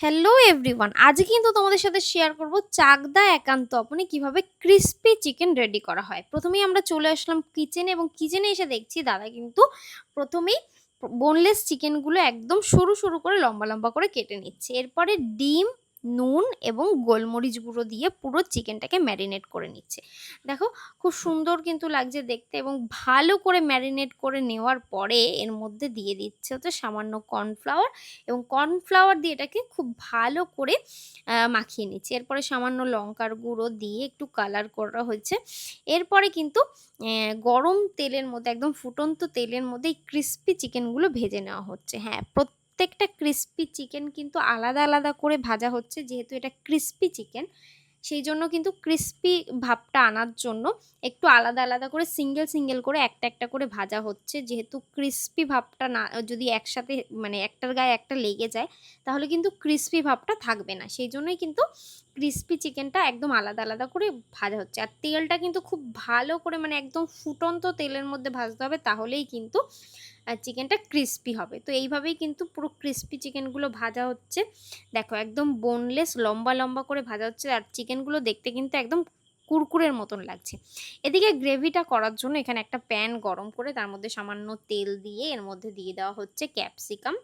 Hello everyone আজ কিন্তু তোমাদের সাথে শেয়ার করব চাকদা একান্ত আপনি কীভাবে ক্রিস্পি চিকেন রেডি করা হয়। প্রথমেই আমরা চলে আসলাম কিচেনে এবং কিচেনে এসে দেখছি দাদা কিন্তু প্রথমেই বোনলেস চিকেনগুলো একদম সরু সরু করে লম্বা লম্বা করে কেটে নিচ্ছে। এরপরে ডিম নুন এবং গোলমরিচ গুঁড়ো দিয়ে পুরো চিকেনটাকে ম্যারিনেট করে নিচ্ছে। দেখো, খুব সুন্দর কিন্তু লাগছে দেখতে এবং ভালো করে ম্যারিনেট করে নেওয়ার পরে এর মধ্যে দিয়ে দিচ্ছে হচ্ছে সামান্য কর্নফ্লাওয়ার এবং কর্নফ্লাওয়ার দিয়ে এটাকে খুব ভালো করে মাখিয়ে নিচ্ছে। এরপরে সামান্য লঙ্কার গুঁড়ো দিয়ে একটু কালার করা হয়েছে। এরপরে কিন্তু গরম তেলের মধ্যে একদম ফুটন্ত তেলের মধ্যে এই ক্রিস্পি চিকেনগুলো ভেজে নেওয়া হচ্ছে। হ্যাঁ প্রত্যেকটা ক্রিস্পি চিকেন কিন্তু আলাদা আলাদা করে ভাজা হচ্ছে, যেহেতু এটা ক্রিস্পি চিকেন সেই জন্য কিন্তু ক্রিস্পি ভাবটা আনার জন্য একটু আলাদা আলাদা করে সিঙ্গেল সিঙ্গেল করে একটা একটা করে ভাজা হচ্ছে। যেহেতু ক্রিস্পি ভাবটা না, যদি একসাথে মানে একটার গায়ে একটা লেগে যায়, তাহলে কিন্তু ক্রিস্পি ভাবটা থাকবে না। সেই জন্যই কিন্তু ক্রিস্পি চিকেনটা একদম আলাদা আলাদা করে ভাজা হচ্ছে। আর তেলটা কিন্তু খুব ভালো করে মানে একদম ফুটন্ত তেলের মধ্যে ভাজতে হবে, তাহলেই কিন্তু চিকেনটা ক্রিস্পি হবে। তো এইভাবেই কিন্তু পুরো ক্রিস্পি চিকেনগুলো ভাজা হচ্ছে। দেখো, একদম বোনলেস লম্বা লম্বা করে ভাজা হচ্ছে আর চিকেনগুলো দেখতে কিন্তু একদম কুরকুরের মতন লাগছে। এদিকে গ্রেভিটা করার জন্য এখানে একটা প্যান গরম করে তার মধ্যে সামান্য তেল দিয়ে এর মধ্যে দিয়ে দেওয়া হচ্ছে ক্যাপসিকাম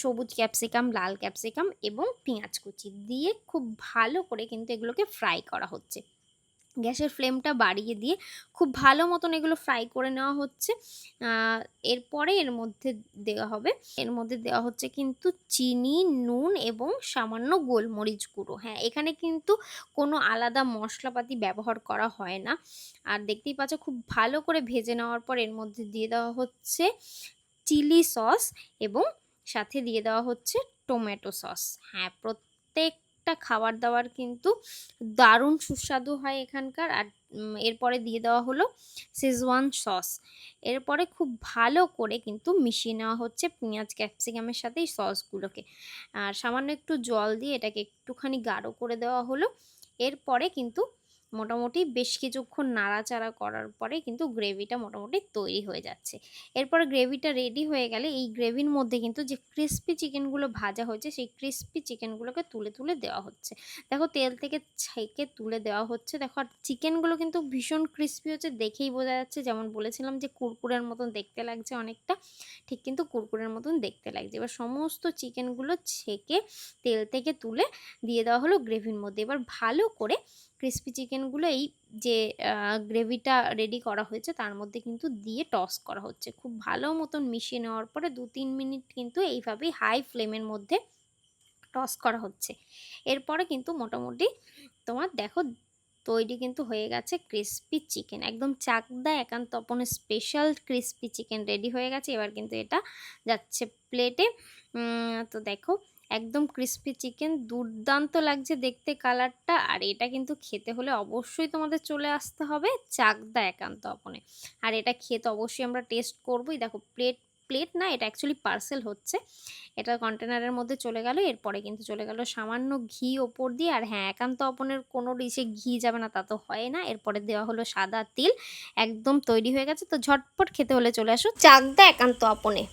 সবুজ ক্যাপসিকাম লাল ক্যাপসিকাম এবং পেঁয়াজ কুচি দিয়ে খুব ভালো করে কিন্তু এগুলোকে ফ্রাই করা হচ্ছে। গ্যাসের ফ্লেমটা বাড়িয়ে দিয়ে খুব ভালো মতন এগুলো ফ্রাই করে নেওয়া হচ্ছে। এরপরে এর মধ্যে দেওয়া হবে, এর মধ্যে দেওয়া হচ্ছে কিন্তু চিনি, নুন এবং সামান্য গোলমরিচ গুঁড়ো। হ্যাঁ এখানে কিন্তু কোনো আলাদা মশলাপাতি ব্যবহার করা হয় না। আর দেখতেই পাচ্ছ খুব ভালো করে ভেজে নেওয়ার পর এর মধ্যে দিয়ে দেওয়া হচ্ছে চিলি সস এবং সাথে দিয়ে দেওয়া হচ্ছে টমেটো সস। হ্যাঁ প্রত্যেকটা খাবার দাবার কিন্তু দারুণ সুস্বাদু হয় এখানকার। আর এরপরে দিয়ে দেওয়া হলো শেজওয়ান সস এরপরে খুব ভালো করে কিন্তু মিশিয়ে নেওয়া হচ্ছে পেঁয়াজ ক্যাপসিকামের সাথে এই সসগুলোকে আর সামান্য একটু জল দিয়ে এটাকে একটুখানি গাঢ় করে দেওয়া হলো। এরপরে কিন্তু মোটামুটি বেশ কিছুক্ষণ নাড়াচাড়া করার পরে কিন্তু গ্রেভিটা মোটামুটি তৈরি হয়ে যাচ্ছে। এরপরে গ্রেভিটা রেডি হয়ে গেলে এই গ্রেভির মধ্যে কিন্তু যে ক্রিস্পি চিকেনগুলো ভাজা হয়েছে, সেই ক্রিস্পি চিকেনগুলোকে তুলে তুলে দেওয়া হচ্ছে। দেখো তেল থেকে ছেঁকে তুলে দেওয়া হচ্ছে। দেখো আর চিকেনগুলো কিন্তু ভীষণ ক্রিস্পি হচ্ছে, দেখেই বোঝা যাচ্ছে। যেমন বলেছিলাম যে কুরকুরের মতন দেখতে লাগছে অনেকটা, ঠিক কিন্তু কুরকুরের মতন দেখতে লাগছে। এবার সমস্ত চিকেনগুলো ছেঁকে তেল থেকে তুলে দিয়ে দেওয়া হলো গ্রেভির মধ্যে। এবার ভালো করে ক্রিস্পি চিকেনগুলো এই যে গ্রেভিটা রেডি করা হয়েছে তার মধ্যে কিন্তু দিয়ে টস করা হচ্ছে। খুব ভালো মতন মিশিয়ে নেওয়ার পরে দু তিন মিনিট কিন্তু এইভাবেই হাই ফ্লেমের মধ্যে টস করা হচ্ছে। এরপরে কিন্তু মোটামুটি তোমার দেখো তৈরি কিন্তু হয়ে গেছে ক্রিস্পি চিকেন একদম চাকদা একান্ত অপনের স্পেশাল ক্রিস্পি চিকেন রেডি হয়ে গেছে। এবার কিন্তু এটা যাচ্ছে প্লেটে তো দেখো, একদম ক্রিস্পি চিকেন দুর্দান্ত লাগছে দেখতে কালারটা আর এটা কিন্তু খেতে হলে অবশ্যই তোমাদের চলে আসতে হবে চাকদা একান্ত অপনে আর এটা খেতে অবশ্যই আমরা টেস্ট করবোই। দেখো প্লেট প্লেট না, এটা অ্যাকচুয়ালি পার্সেল হচ্ছে। এটা কন্টেনারের মধ্যে চলে গেল, এরপরে কিন্তু চলে গেল সামান্য ঘি ওপর দিয়ে। আর হ্যাঁ একান্ত অপনের কোনো ডিশে ঘি যাবে না, তা তো হয় না। এরপরে দেওয়া হলো সাদা তিল, একদম তৈরি হয়ে গেছে। তো ঝটপট খেতে হলে চলে আসো চাকদা একান্ত অপনে।